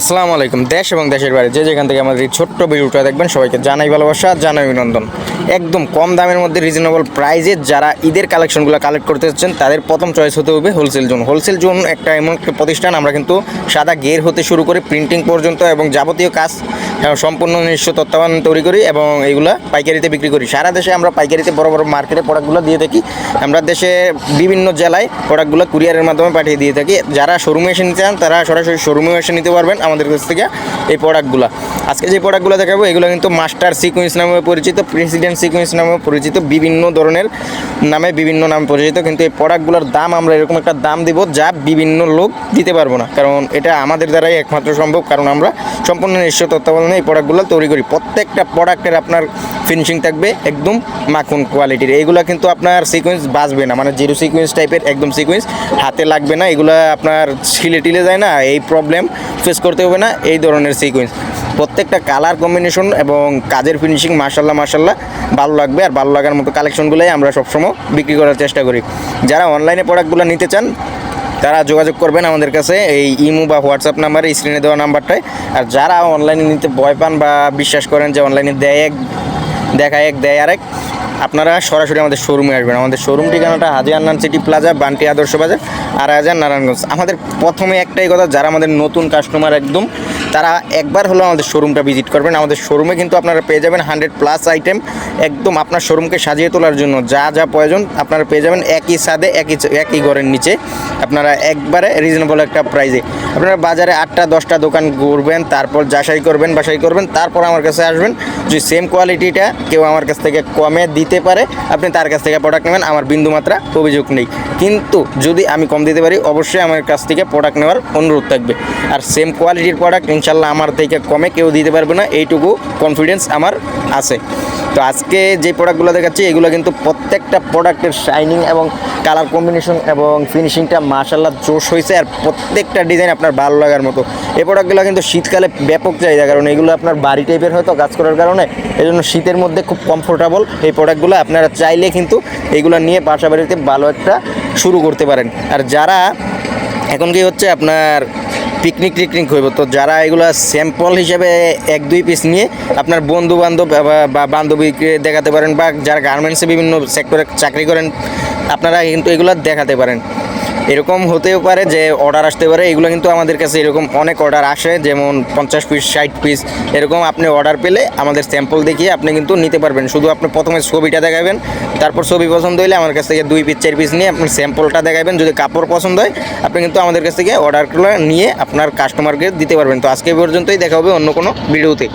আসসালামু আলাইকুম। দেশ এবং দেশের বাইরে যে যেখান থেকে আমাদের এই ছোট্ট ভিডিওটা দেখবেন, সবাইকে জানাই ভালোবাসা, জানাই অভিনন্দন। একদম কম দামের মধ্যে রিজনেবল প্রাইজে যারা ঈদের কালেকশনগুলো কালেক্ট করতে চাচ্ছেন তাদের প্রথম চয়েস হতে হবে হোলসেল জোন হোলসেল জোন একটা এমন একটা প্রতিষ্ঠান, আমরা কিন্তু সাদা গের হতে শুরু করে প্রিন্টিং পর্যন্ত এবং যাবতীয় কাজ সম্পূর্ণ নিজস্ব তত্ত্বাবধান তৈরি করি এবং এইগুলা পাইকারিতে বিক্রি করি। সারা দেশে আমরা পাইকারিতে বড় বড় মার্কেটে প্রোডাক্টগুলো দিয়ে থাকি। আমরা দেশে বিভিন্ন জেলায় প্রোডাক্টগুলো কুরিয়ারের মাধ্যমে পাঠিয়ে দিয়ে থাকি। যারা শোরুমে এসে নিতে চান, তারা সরাসরি শোরুমে এসে নিতে পারবেন। আমাদের কাছ থেকে এই প্রোডাক্টগুলো আজকে যে প্রোডাক্টগুলো দেখাবো, এগুলো কিন্তু মাস্টার সিকুয়েন্স নামে পরিচিত প্রেসিডেন্ট সিকুয়েন্স নামে পরিচিত, বিভিন্ন ধরনের নামে বিভিন্ন নামে পরিচিত। কিন্তু এই প্রোডাক্টগুলোর দাম আমরা এরকম একটা দাম দিব যা বিভিন্ন লোক দিতে পারব না। কারণ এটা আমাদের দ্বারাই একমাত্র সম্ভব, কারণ আমরা সম্পূর্ণ নিশ্চয় তত্ত্বাবধানে এই প্রোডাক্টগুলো তৈরি করি। প্রত্যেকটা প্রোডাক্টের আপনার ফিনিশিং থাকবে একদম মাখন কোয়ালিটির এইগুলো কিন্তু আপনার সিকোয়েন্স বাঁচবে না। মানে জিরো সিকোয়েন্স টাইপের একদম সিকোয়েন্স হাতে লাগবে না। এগুলো আপনার ছিলে টিলে যায় না। এই প্রবলেম ফেস করতে হবে না, এই ধরনের সিকোয়েন্স প্রত্যেকটা কালার কম্বিনেশন এবং কাজের ফিনিশিং মার্শাল্লাহ মার্শাল্লাহ ভালো লাগবে আর ভালো লাগার মতো কালেকশনগুলোই আমরা সবসময় বিক্রি করার চেষ্টা করি। যারা অনলাইনে প্রোডাক্টগুলো নিতে চান, তারা যোগাযোগ করবেন আমাদের কাছে, এই ইমো বা হোয়াটসঅ্যাপ নাম্বারে স্ক্রিনে দেওয়া নাম্বারটায়। আর যারা অনলাইনে নিতে ভয় পান বা বিশ্বাস করেন যে অনলাইনে দেয় এক, দেখায় এক, দেয় আরেক আপনারা সরাসরি আমাদের শোরুমে আসবেন। আমাদের শোরুম ঠিকানাটা হাজি আন্নান সিটি প্লাজা, বান্টি আদর্শ বাজার, আর হাজার নারায়ণগঞ্জ। আমাদের প্রথমে একটাই কথা, যারা আমাদের নতুন কাস্টমার একদম, তারা একবার হলো আমাদের শোরুমটা ভিজিট করবেন। আমাদের শোরুমে কিন্তু আপনারা পেয়ে যাবেন হান্ড্রেড প্লাস আইটেম একদম আপনার শোরুমকে সাজিয়ে তোলার জন্য। যা যা প্রয়োজন আপনারা পেয়ে যাবেন একই সাদে একই একই ঘরের নিচে। আপনারা একবারে রিজনেবল একটা প্রাইজে আপনারা বাজারে আটটা, দশটা দোকান ঘুরবেন, তারপর যাচাই করবেন, বাছাই করবেন, তারপর আমার কাছে আসবেন। যদি সেম কোয়ালিটিটা কেউ আমার কাছ থেকে কমে দিতে পারে, আপনি তার কাছ থেকে প্রোডাক্ট নেবেন, আমার বিন্দুমাত্রা অভিযোগ নেই। কিন্তু যদি আমি কম দিতে পারি, অবশ্যই আমার কাছ থেকে প্রোডাক্ট নেওয়ার অনুরোধ থাকবে। আর সেম কোয়ালিটির প্রোডাক্ট ইনশাল্লাহ আমার থেকে কমে কেউ দিতে পারবে না, এইটুকু কনফিডেন্স আমার আছে। তো আজকে যে প্রোডাক্টগুলো দেখাচ্ছি, এগুলো কিন্তু প্রত্যেকটা প্রোডাক্টের শাইনিং এবং কালার কম্বিনেশন এবং ফিনিশিংটা মার্শাল্লাহ জোশ হয়েছে, আর প্রত্যেকটা ডিজাইন আপনার ভালো লাগার মতো। এই প্রোডাক্টগুলো কিন্তু শীতকালে ব্যাপক চাহিদা, কারণ এগুলো আপনার বাড়ি টাইপের হয়তো কাজ করার কারণে এই জন্য শীতের মধ্যে খুব কমফোর্টেবল এই প্রোডাক্টগুলো আপনারা চাইলে কিন্তু এগুলো নিয়ে বাসা বাড়িতে ভালো একটা শুরু করতে পারেন। আর যারা এখন কি হচ্ছে আপনার পিকনিক টিকনিক হইব, তো যারা এগুলো স্যাম্পল হিসেবে এক, দুই পিস নিয়ে আপনার বন্ধু বান্ধব বা বান্ধবীকে দেখাতে পারেন বা যারা গার্মেন্টসে বিভিন্ন সেক্টরে চাকরি করেন, আপনারা কিন্তু এগুলো দেখাতে পারেন। এরকম হতেও পারে যে অর্ডার আসতে পারে। এগুলো কিন্তু আমাদের কাছে এরকম অনেক অর্ডার আসে, যেমন পঞ্চাশ পিস ষাট পিস এরকম আপনি অর্ডার পেলে আমাদের স্যাম্পল দেখিয়ে আপনি কিন্তু নিতে পারবেন। শুধু আপনি প্রথমে ছবিটা দেখাবেন, তারপর ছবি পছন্দ হলে আমার কাছ থেকে দুই পিস চার পিস নিয়ে আপনি স্যাম্পলটা দেখাবেন। যদি কাপড় পছন্দ হয়, আপনি কিন্তু আমাদের কাছ থেকে অর্ডারগুলো নিয়ে আপনার কাস্টমারকে দিতে পারবেন। তো আজকে পর্যন্তই দেখা হবে অন্য কোনো ভিডিওতে।